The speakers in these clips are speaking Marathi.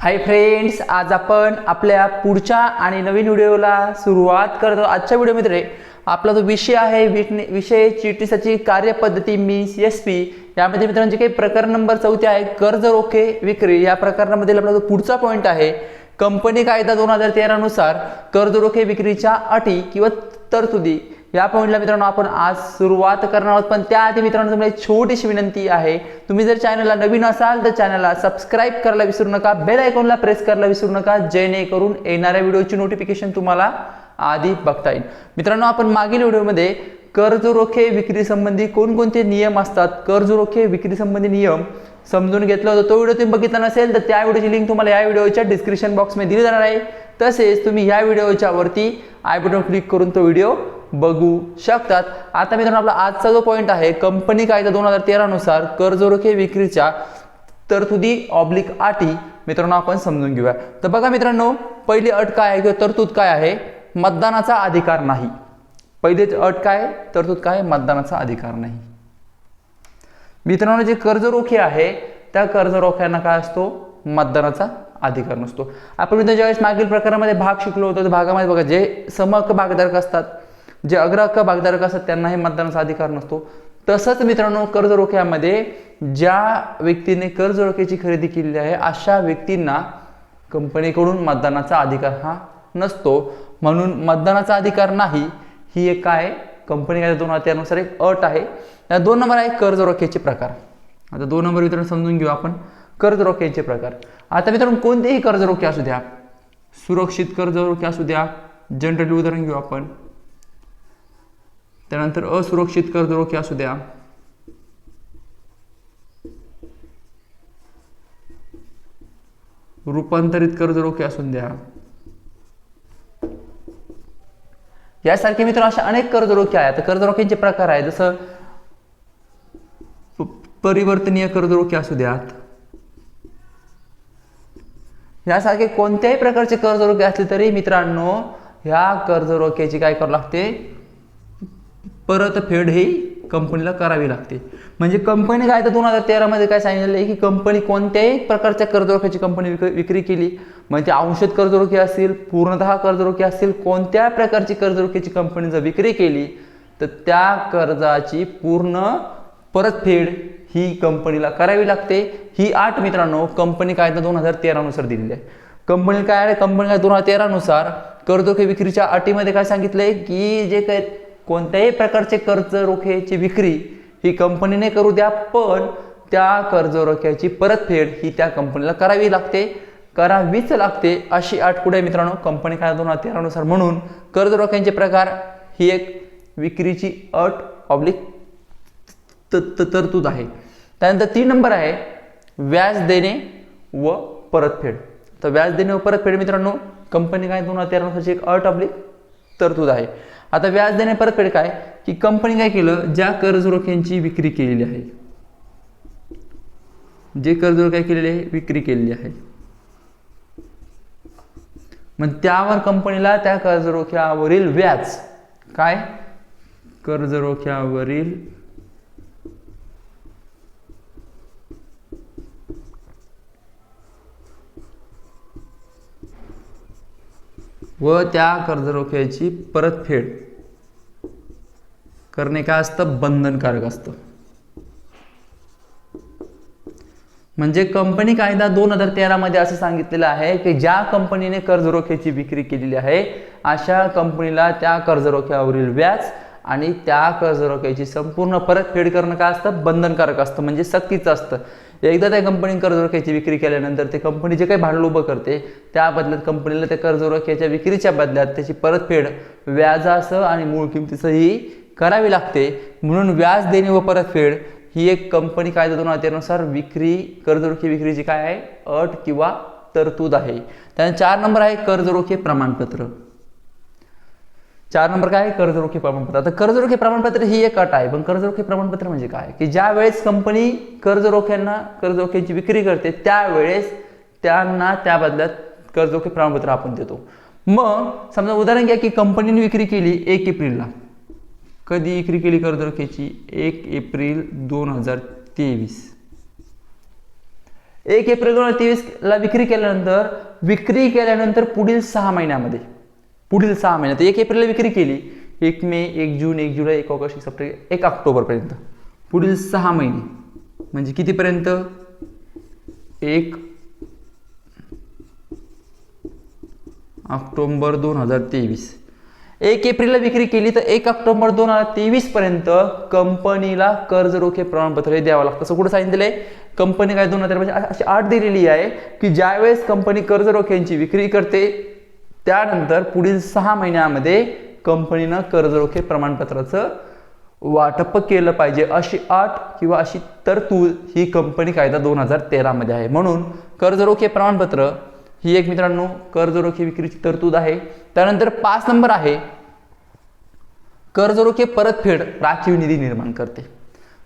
हाय फ्रेंड्स आज आपण आपल्या पुढच्या आणि नवीन व्हिडिओला सुरुवात करतो. आजच्या व्हिडिओमध्ये आपला जो विषय आहे विषय चिटणीसाची कार्यपद्धती मीन्स एस पी यामध्ये मित्रांचे काही प्रकरण नंबर चौथी आहे कर्ज रोखे विक्री या प्रकरणामधील आपला जो पुढचा पॉईंट आहे कंपनी कायदा दोन हजार तेरानुसार कर्ज रोखे विक्रीच्या अटी किंवा तरतुदी या पॉईंटला मित्रांनो आपण आज सुरुवात करणार आहोत. पण त्याआधी मित्रांनो तुम्हाला एक छोटीशी विनंती आहे. तुम्ही जर चॅनलला नवीन असाल तर चॅनलला सबस्क्राईब करायला विसरू नका. बेल आयकॉनला प्रेस करायला विसरू नका. जेणेकरून येणाऱ्या व्हिडिओची नोटिफिकेशन तुम्हाला आधी बघता येईल. मित्रांनो आपण मागील व्हिडिओमध्ये कर्ज रोखे विक्री संबंधी कोणकोणते नियम असतात? कर्ज रोखे विक्री संबंधी नियम समजून घेतला होता. तो व्हिडिओ तुम्ही बघितला नसेल तर त्या व्हिडिओची लिंक तुम्हाला या व्हिडिओच्या डिस्क्रिप्शन बॉक्समध्ये दिली जाणार आहे. तसेच तुम्ही या व्हिडिओच्या वरती आय बटन क्लिक करून तो व्हिडिओ बघू शकतात. आता मित्रांनो आपला आजचा जो पॉईंट आहे कंपनी कायदा दोन हजार तेरानुसार कर्ज रोखे विक्रीच्या तरतुदी ऑब्लिक अटी मित्रांनो आपण समजून घेऊया. तर बघा मित्रांनो पहिली अट काय आहे किंवा तरतूद काय आहे? मतदानाचा अधिकार नाही. पहिलीच अट काय? तरतूद काय? मतदानाचा अधिकार नाही. मित्रांनो जे कर्ज रोखे आहे त्या कर्ज रोख्यांना काय असतो? मतदानाचा अधिकार नसतो. आपण ज्यावेळेस मागील प्रकारामध्ये भाग शिकलो होतो त्या भागामध्ये बघा जे समहक्क भागधारक असतात जे अग्रहक्क भागधारक असतात त्यांनाही मतदानाचा अधिकार नसतो. तसंच मित्रांनो कर्ज रोख्यामध्ये ज्या व्यक्तीने कर्ज रोख्याची खरेदी केलेली आहे अशा व्यक्तींना कंपनीकडून मतदानाचा अधिकार हा नसतो. म्हणून मतदानाचा अधिकार नाही ही एक काय कंपनी कायदा दोन हजार त्यानुसार एक अट आहे. या दोन नंबर आहे कर्ज रोख्याचे प्रकार. आता दोन नंबर मित्रांनो समजून घेऊ आपण. कर्ज रोख्याचे प्रकार. आता मित्रांनो कोणतेही कर्ज रोखे असू द्या सुरक्षित कर्ज रोखे असू द्या जनरली उदाहरण घेऊ आपण. त्यानंतर असुरक्षित कर्ज रोखे असू द्या. रूपांतरित कर्ज रोखे असून द्या. यासारखे मित्र अशा अनेक कर्ज रोखे आहेत कर्जरोख्यांचे कर्ज रोख्यांचे प्रकार आहेत. जसं परिवर्तनीय कर्ज रोखे असू द्यात. यासारखे कोणत्याही प्रकारचे कर्ज रोखे असले तरी मित्रांनो ह्या कर्ज रोख्याची काय करावं लागते? परतफेड ही कंपनीला करावी लागते. म्हणजे कंपनी काय तर दोन हजार तेरामध्ये काय सांगितलेलं आहे की कंपनी कोणत्याही प्रकारच्या कर्जरोख्याची कंपनी विक विक्री केली. म्हणजे ते अंशत कर्जरोखी असेल पूर्णतः कर्जरोखी असतील कोणत्या प्रकारची कर्जरोखीची कंपनी जर विक्री केली तर त्या कर्जाची पूर्ण परतफेड ही कंपनीला करावी लागते. ही आठ मित्रांनो कंपनी कायदा दोन हजार तेरानुसार दिलेली आहे. कंपनी काय आहे? कंपनी काय दोन हजार तेरानुसार कर्जरोखे विक्रीच्या अटीमध्ये काय सांगितलंय की जे काही कोणत्याही प्रकारचे कर्ज रोख्याची विक्री ही कंपनीने करू द्या पण त्या कर्ज रोख्याची परतफेड ही त्या कंपनीला करावी लागते. करावीच लागते अशी अट कुठे मित्रांनो कंपनी काय दोन हजार तेरानुसार म्हणून कर्ज रोख्यांचे प्रकार ही एक विक्रीची अट ऑब्लिक त- त- तरतूद आहे. त्यानंतर तीन नंबर आहे व्याज देणे व परतफेड. तर व्याज देणे व परतफेड मित्रांनो कंपनी काय दोन हजार तेरानुसारची एक अट ऑब्लिक तरतूद आहे. आता व्याज देणे परतफेड काय? की कंपनी काय केलं? ज्या कर्ज रोख्यांची विक्री केलेली आहे. जे कर्ज काय केलेले आहे? विक्री केलेली आहे. मग त्यावर कंपनीला त्या कर्ज रोख्यावरील व्याज काय? कर्जरोख्यावरील व त्या कर्जरोख्याची परतफेड करणे काय असतं? बंधनकारक असतं. म्हणजे कंपनी कायदा दोन हजार तेरामध्ये असं सांगितलेलं आहे की ज्या कंपनीने कर्जरोख्याची विक्री केलेली आहे अशा कंपनीला त्या कर्जरोख्यावरील व्याज आणि त्या कर्जरोख्याची संपूर्ण परतफेड करणं काय असतं? बंधनकारक असतं म्हणजे सक्तीचं असतं. एकदा त्या कंपनीने कर्जरोख्याची विक्री केल्यानंतर ते कंपनी जे काही भांडवल उभं करते त्या बदल्यात कंपनीला त्या कर्जरोख्याच्या विक्रीच्या बदल्यात त्याची परतफेड व्याजासह आणि मूळ किमतीसही करावी लागते. म्हणून व्याज देणे व परतफेड ही एक कंपनी कायदा दोन हजार तेरानुसार विक्री कर्जरोखे विक्रीची काय आहे? अट किंवा तरतूद आहे. त्यानंतर चार नंबर आहे कर्जरोखे प्रमाणपत्र. चार नंबर काय? आहे कर्जरोखे प्रमाणपत्र. आता कर्जरोखे प्रमाणपत्र ही एक अट आहे पण कर्जरोखे प्रमाणपत्र म्हणजे काय? की ज्या वेळेस कंपनी कर्जरोख्यांना कर्जरोख्यांची विक्री करते त्यावेळेस त्यांना त्या बदल्यात कर्जरोखे प्रमाणपत्र आपण देतो. मग समजा उदाहरण घ्या की कंपनीने विक्री केली एक एप्रिलला. कधी विक्री केली कर्जरोख्याची? एक एप्रिल दोन हजार तेवीस. एक एप्रिल दोन हजार तेवीसला विक्री केल्यानंतर विक्री केल्यानंतर पुढील सहा महिन्यामध्ये. पुढील सहा महिन्यात. एक एप्रिलला विक्री केली. एक मे एक जून एक जुलै एक ऑगस्ट एक सप्टेंबर एक ऑक्टोबरपर्यंत. पुढील सहा महिने. म्हणजे कितीपर्यंत? एक ऑक्टोबर दोन हजार तेवीस. एक एप्रिलला विक्री केली तर एक ऑक्टोबर दोन हजार तेवीसपर्यंत कंपनीला कर्ज रोखे प्रमाणपत्र हे द्यावं लागतं. असं कुठं सांगितलेलं आहे? कंपनी काय दोन हजार म्हणजे अशी आठ दिलेली आहे की ज्यावेळेस कंपनी कर्ज रोख्यांची विक्री करते त्यानंतर पुढील सहा महिन्यामध्ये कंपनीनं कर्जरोखे प्रमाणपत्राचं वाटप केलं पाहिजे. अशी आठ किंवा अशी तरतूद ही कंपनी कायदा दोन हजार तेरामध्ये आहे. म्हणून कर्जरोखे प्रमाणपत्र ही एक मित्रांनो कर्जरोखे विक्रीची तरतूद आहे. त्यानंतर पाच नंबर आहे कर्जरोखे परतफेड राखीव निधी निर्माण करते.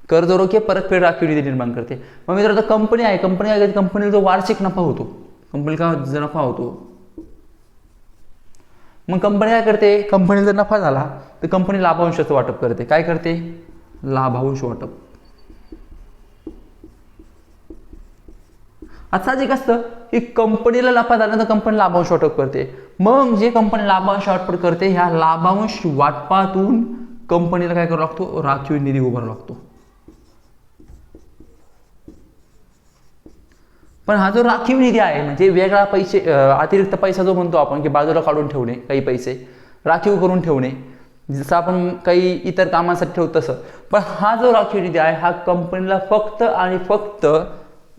कर्जरोखे परतफेड राखीव निधी निर्माण करते. मग मित्रांनो कंपनी आहे. कंपनी आहे कंपनीला जो वार्षिक नफा होतो कंपनीला जो नफा होतो मग कंपनी काय करते? कंपनीला जर नफा झाला तर कंपनी लाभांशाचं वाटप करते. काय करते? लाभांश वाटप. आता जे असतं की कंपनीला नफा झाला तर कंपनी लाभांश वाटप करते. मग जे कंपनी लाभांश वाटप करते ह्या लाभांश वाटपातून कंपनीला काय करावं लागतो? राखीव निधी उभारावा लागतो. पण हा जो राखीव निधी आहे म्हणजे वेगळा पैसे अतिरिक्त पैसा जो म्हणतो आपण की बाजूला काढून ठेवणे काही पैसे राखीव करून ठेवणे जसं आपण काही इतर कामासाठी ठेवतो तसं. पण हा जो राखीव निधी आहे हा कंपनीला फक्त आणि फक्त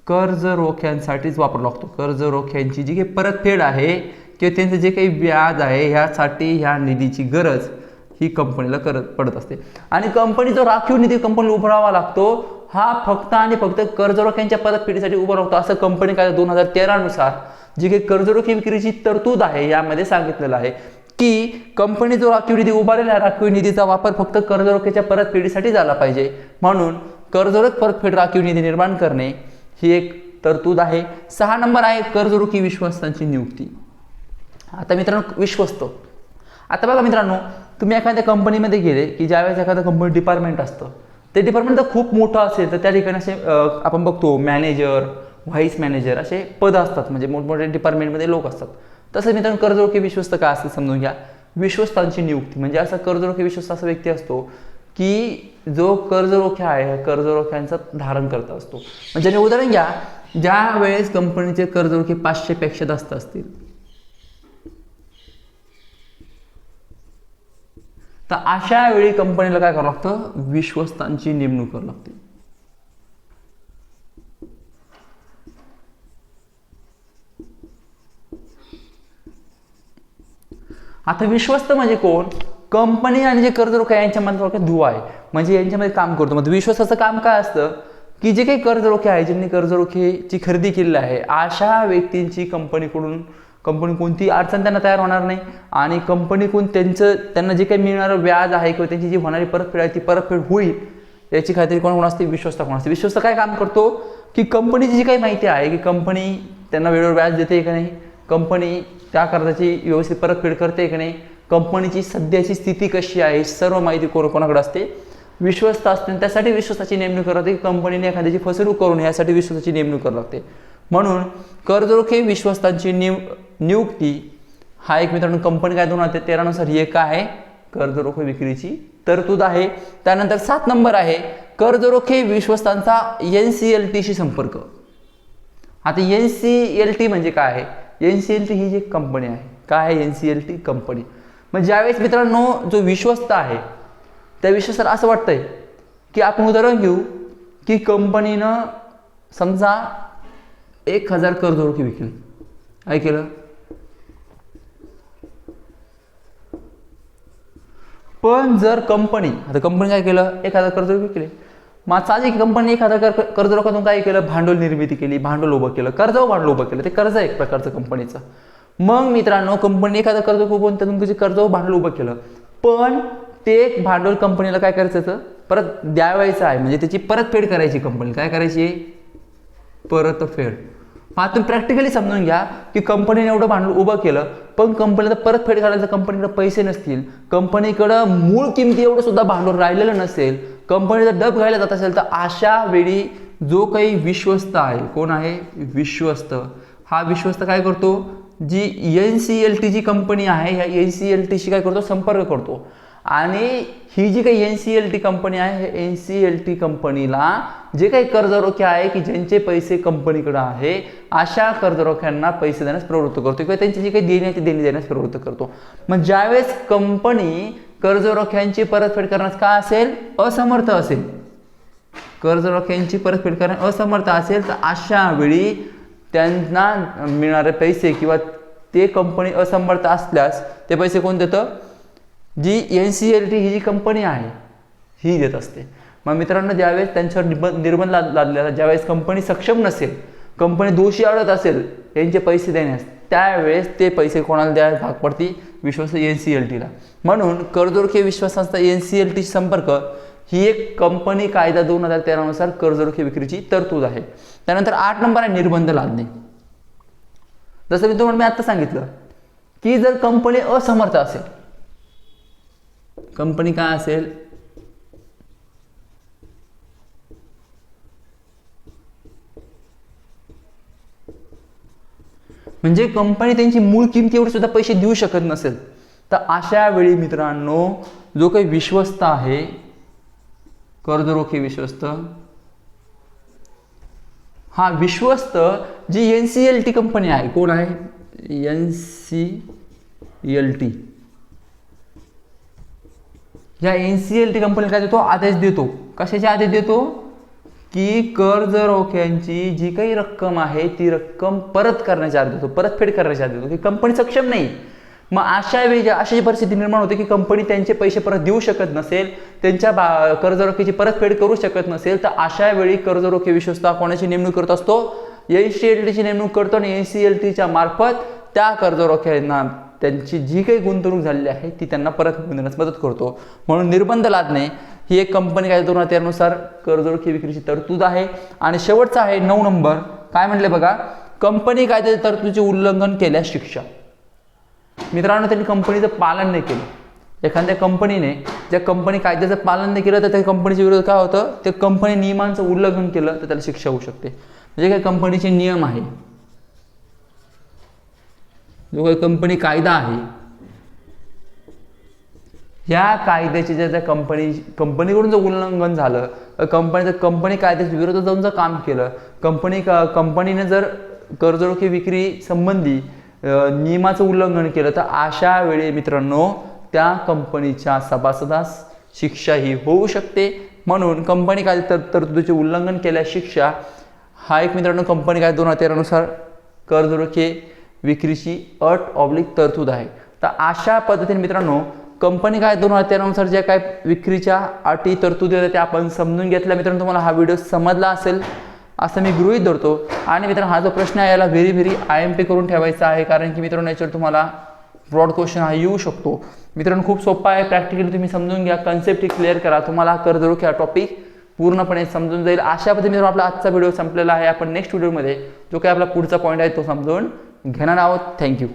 कर्ज रोख्यांसाठीच वापरला लागतो. कर्ज रोख्यांची जी काही परतफेड आहे किंवा त्यांचं जे काही व्याज आहे ह्यासाठी ह्या निधीची गरज ही कंपनीला करत पडत असते. आणि कंपनी जो राखीव निधी कंपनीला उभारावा लागतो हा फक्त आणि फक्त कर्जरोख्यांच्या परतफेडीसाठी उभा राहतो. असं कंपनी कायदा दोन हजार तेरानुसार जी काही कर्जरोखे विक्रीची तरतूद आहे यामध्ये सांगितलेलं आहे की कंपनी जो राखीव निधी उभारलेला राखीव निधीचा वापर फक्त कर्जरोख्याच्या परतफेडीसाठी झाला पाहिजे. म्हणून कर्जरोख परतफेड राखीव निधी निर्माण करणे ही एक तरतूद आहे. सहा नंबर आहे कर्जरोखी विश्वस्तांची नियुक्ती. आता मित्रांनो विश्वस्त. आता बघा मित्रांनो तुम्ही एखाद्या कंपनीमध्ये गेले की ज्यावेळेस एखादं कंपनी डिपार्टमेंट असतं ते डिपार्टमेंट जर खूप मोठं असेल तर त्या ठिकाणी असे आपण बघतो मॅनेजर व्हाईस मॅनेजर असे पद असतात. म्हणजे मोठमोठ्या डिपार्टमेंटमध्ये लोक असतात. तसं मित्रांनो कर्जरोखे विश्वस्त काय असेल समजून घ्या. विश्वस्तांची नियुक्ती. म्हणजे असा कर्जरोखे विश्वस्त असा व्यक्ती असतो की जो कर्जरोखे आहे कर्जरोख्यांचं धारण करत असतो. म्हणजे उदाहरण घ्या. ज्या वेळेस कंपनीचे कर्जरोखे पाचशेपेक्षा जास्त असतील तर अशा वेळी कंपनीला काय करावं लागतं? विश्वस्तांची नेमणूक करावी लागते. आता विश्वस्त म्हणजे कोण? कंपनी आणि जे कर्जरोखे आहे यांच्यामध्ये धुवा आहे. म्हणजे यांच्यामध्ये काम करतो. मग विश्वासाचं काम काय असतं? की जे काही कर्जरोखे आहे ज्यांनी कर्जरोखेची खरेदी केलेली आहे अशा व्यक्तींची कंपनीकडून कंपनी कोणती अडचण त्यांना तयार होणार नाही. आणि कंपनीकडून त्यांचं त्यांना जे काही मिळणारं व्याज आहे किंवा त्यांची जी होणारी परतफेड आहे ती परतफेड होईल याची खात्री कोण कोण असते? विश्वस्त कोण असते? विश्वस्त काय काम करतो? की कंपनीची जी काही माहिती आहे की कंपनी त्यांना वेळेवर व्याज देते का नाही? कंपनी त्या कर्जाची व्यवस्थित परतफेड करते का नाही? कंपनीची सध्याची स्थिती कशी आहे सर्व माहिती कोण कोणाकडे असते? विश्वस्त असते आणि त्यासाठी विश्वासाची नेमणूक करते की कंपनीने एखाद्याची फसवणूक करून यासाठी विश्वासाची नेमणूक करावी लागते. म्हणून कर्जरोखे विश्वस्तांची नेम नियुक्ती. हा एक मित्रांनो कंपनी काय दोन हजार तेरानुसार ही एक काय आहे कर्जरोखे विक्रीची तरतूद आहे. त्यानंतर सात नंबर आहे कर्जरोखे विश्वस्तांचा एन सी एल टीशी संपर्क. आता एन सी एल टी म्हणजे काय आहे? एन सी एल टी ही जी कंपनी आहे काय आहे N C L T company. मग ज्यावेळेस मित्रांनो जो विश्वस्त आहे त्या विश्वस्ताला असं वाटतंय की आपण उदाहरण घेऊ की कंपनीनं समजा एक हजार कर्जरोखे विकली. काय केलं? पण जर कंपनी आता कंपनी काय केलं? एक हजार कर्ज विकले मग साहजिक कंपनी एक हजार कर- कर्ज रोखातून काय केलं? भांडवल निर्मिती केली भांडवल उभं केलं कर्ज भांडवल उभं केलं. ते कर्ज आहे एक प्रकारचं कंपनीचं मग मित्रांनो कंपनी एखादं कर्ज उभं त्यातून तुझे कर्ज भांडवल उभं केलं. पण ते भांडवल कंपनीला काय करायचं परत द्यावायचं आहे. म्हणजे त्याची परतफेड करायची कंपनी काय करायची परतफेड. मग तुम्ही प्रॅक्टिकली समजून घ्या की कंपनीने एवढं भांडवल उभं केलं पण कंपनीला परतफेड करायचं कंपनीकडे पैसे नसतील कंपनीकडं मूळ किमती एवढं सुद्धा भांडवल राहिलेलं नसेल कंपनीचा डब घ्यायला जात असेल तर अशा वेळी जो काही विश्वस्त आहे कोण आहे? विश्वस्त. हा विश्वस्त काय करतो? जी एन सी एल टी जी कंपनी आहे ह्या एन सी एल टीशी काय करतो? संपर्क करतो. आणि ही जी काही N C L T company आहे हे एन सी एल टी कंपनीला जे काही कर्जरोखे आहे की ज्यांचे पैसे कंपनीकडे आहे अशा कर्जरोख्यांना पैसे देण्यास प्रवृत्त करतो किंवा त्यांची जी काही देण्याची देणी देण्यास प्रवृत्त करतो. मग ज्यावेळेस कंपनी कर्जरोख्यांची परतफेड करण्यास का असेल? असमर्थ असेल. कर्जरोख्यांची परतफेड करण्यास असमर्थ असेल तर अशा वेळी त्यांना मिळणारे पैसे किंवा ते कंपनी असमर्थ असल्यास ते पैसे कोण देतं? जी एन सी एल टी ही जी कंपनी आहे ही देत असते. मग मित्रांनो ज्यावेळेस त्यांच्यावर निर्बंध निर्बंध लाद लादलेला ज्यावेळेस कंपनी सक्षम नसेल कंपनी दोषी आढळत असेल यांचे पैसे देण्यास त्यावेळेस ते पैसे कोणाला द्यायला भाग पडती विश्वास एन सी एल टीला म्हणून कर्जरोखे विश्वास संस्था एन सी एल टी संपर्क ही एक कंपनी कायदा दोन हजार तेरानुसार कर्जरोखे विक्रीची तरतूद आहे. त्यानंतर आठ नंबर आहे निर्बंध लादणे. जसं मी तुम्हाला मी आत्ता सांगितलं की जर कंपनी असमर्थ असेल कंपनी काय असेल? म्हणजे कंपनी त्यांची मूळ किमतीवर सुद्धा पैसे देऊ शकत नसेल. तर अशा वेळी मित्रांनो जो काही विश्वस्त आहे कर्जरोखे विश्वस्त. हा विश्वस्त जी N C L T company आहे कोण आहे? एन सी एल टी या N C L T company काय देतो? आदेश देतो. कशाचे आदेश देतो? की कर्ज रोख्यांची जी काही रक्कम आहे ती रक्कम परत करण्याचे आदेश देतो. परतफेड करण्याचे आदेश देतो. की कंपनी सक्षम नाही. मग अशा वेळी ज्या- अशी परिस्थिती निर्माण होते की कंपनी त्यांचे पैसे परत देऊ शकत नसेल त्यांच्या बा कर्जरोख्याची परतफेड करू शकत नसेल तर अशा वेळी कर्जरोखे विश्वस्त कोणाची नेमणूक करत असतो? एन सी एल टीची नेमणूक करतो आणि एन सी एल टीच्या मार्फत त्या कर्जरोख्यांना त्यांची जी काही गुंतवणूक झालेली आहे ती त्यांना परत मिळण्यास देण्यास मदत करतो. म्हणून निर्बंध लादणे ही एक कंपनी काय दोन त्यानुसार कर्जरोखी विक्रीची तरतूद आहे. आणि शेवटचा आहे नऊ नंबर. काय म्हटले बघा? कंपनी कायद्याच्या तरतुदीचे उल्लंघन केल्यास शिक्षा. मित्रांनो त्यांनी कंपनीचं पालन नाही केलं. एखाद्या कंपनीने ज्या कंपनी कायद्याचं पालन नाही केलं तर त्या कंपनीच्या विरोधात काय होतं? ते कंपनी नियमांचं उल्लंघन केलं तर त्याला शिक्षा होऊ शकते. म्हणजे काय? कंपनीचे नियम आहे. जो काही कंपनी कायदा आहे. या कायद्याचे ज्या ज्या कंपनी कंपनीकडून जर उल्लंघन झालं कंपनी कंपनी कायद्याच्या विरोधात जाऊन जर काम केलं कंपनी कंपनीने जर कर्जरोखी विक्री संबंधी नियमाचं उल्लंघन केलं तर अशा वेळी मित्रांनो त्या कंपनीच्या सभासदास शिक्षा ही होऊ शकते. म्हणून कंपनी कायदे तर तरतुदीचे उल्लंघन केल्यास शिक्षा हा एक मित्रांनो कंपनी कायदा दोन हजार तेरानुसार कर्जरोखे विक्रीची अट ऑब्लिक तरतूद आहे. तर अशा पद्धतीने मित्रांनो कंपनी काय दोन हजार तेरानुसार ज्या काय विक्रीच्या अटी तरतुदी होत्या त्या आपण समजून घेतल्या. मित्रांनो तुम्हाला हा व्हिडिओ समजला असेल असं मी गृहीत धरतो. आणि मित्रांनो हा जो प्रश्न आहे याला very very I M P करून ठेवायचा आहे कारण की मित्रांनो याच्यावर तुम्हाला ब्रॉड क्वेश्चन हा येऊ शकतो. मित्रांनो खूप सोपा आहे प्रॅक्टिकली तुम्ही समजून घ्या कन्सेप्ट ही क्लिअर करा. तुम्हाला कर्जरोखे हा टॉपिक पूर्णपणे समजून जाईल. अशा पद्धतीने मित्रांनो आपला आजचा व्हिडिओ संपलेला आहे. आपण नेक्स्ट व्हिडिओमध्ये जो काही आपला पुढचा पॉईंट आहे तो समजून घेणार आहोत थँक्यू